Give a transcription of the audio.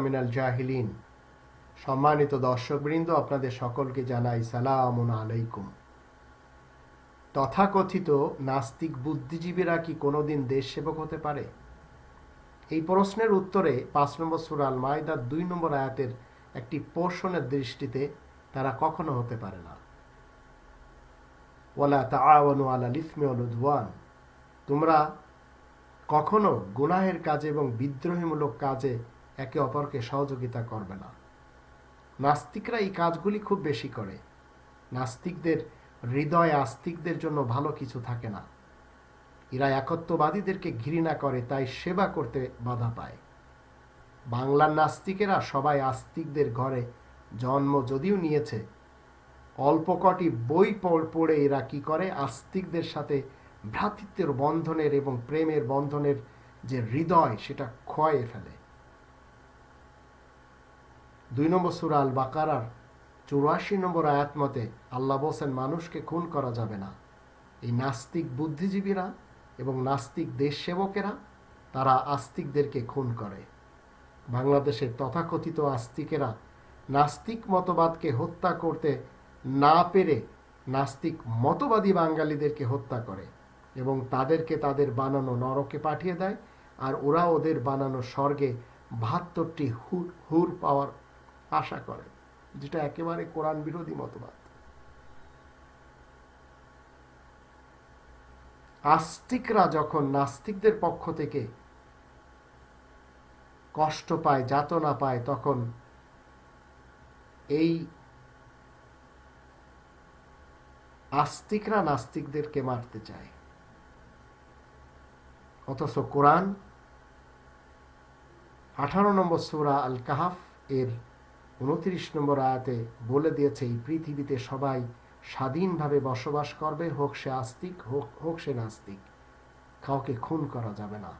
মিনাল জাহিলিন। সম্মানিত দর্শকবৃন্দ, আপনাদের সকলকে জানাই সালাম আলাইকুম। তথাকথিত নাস্তিক বুদ্ধিজীবীরা কি কোনোদিন দেশ সেবক হতে পারে? এই প্রশ্নের উত্তরে পাঁচ নম্বর সুরাল মায়দার দুই নম্বর আয়াতের একটি পোষণের দৃষ্টিতে তারা কখনো হতে পারে না। ওয়ালা তাআওয়ানু আলা লিসমি তোমরা কখনো গুনাহের কাজে এবং বিদ্রোহীমূলক কাজে একে অপরকে সহযোগিতা করবে না। নাস্তিকরা এই কাজগুলি খুব বেশি করে। নাস্তিকদের হৃদয় আস্তিকদের জন্য ভালো কিছু থাকে না। এরা একত্ববাদীদেরকে ঘৃণা করে, তাই সেবা করতে বাধা পায়। বাংলার নাস্তিকেরা সবাই আস্তিকদের ঘরে জন্ম যদিও নিয়েছে, অল্প কটি বই পড়ে এরা কি করে? আস্তিকদের সাথে ভ্রাতৃত্বের বন্ধনের এবং প্রেমের বন্ধনের যে হৃদয়, সেটা ক্ষয়ে ফেলে। দুই নম্বর সুরা আল বাকারার চুরাশি নম্বর আয়াত মতে আল্লাহ বসেন মানুষকে খুন করা যাবে না। এই নাস্তিক বুদ্ধিজীবীরা এবং নাস্তিক দেশ সেবকেরা তারা আস্তিকদেরকে খুন করে। বাংলাদেশের তথাকথিত আস্তিকেরা নাস্তিক মতবাদকে হত্যা করতে না পেরে নাস্তিক মতবাদী বাঙালিদেরকে হত্যা করে। এবং তাদেরকে তাদের বানানো নরকে পাঠিয়ে দেয়, আর ওরা ওদের বানানো স্বর্গে বাহাত্তরটি হুর হুর পাওয়ার আশা করে, যেটা একেবারে কোরআন বিরোধী মতবাদ। আস্তিকরা যখন নাস্তিকদের পক্ষ থেকে কষ্ট পায়, যাতনা পায়, তখন এই আস্তিকরা নাস্তিকদেরকে মারতে চায়। অথচ কোরআন আঠারো নম্বর সুরা আল কাহাফ এর উনত্রিশ নম্বর আয়াতে বলে দিয়েছে, এই পৃথিবীতে সবাই স্বাধীনভাবে বসবাস করবে, হোক সে আস্তিক, হোক হোক সে নাস্তিক। কাউকে খুন করা যাবে না।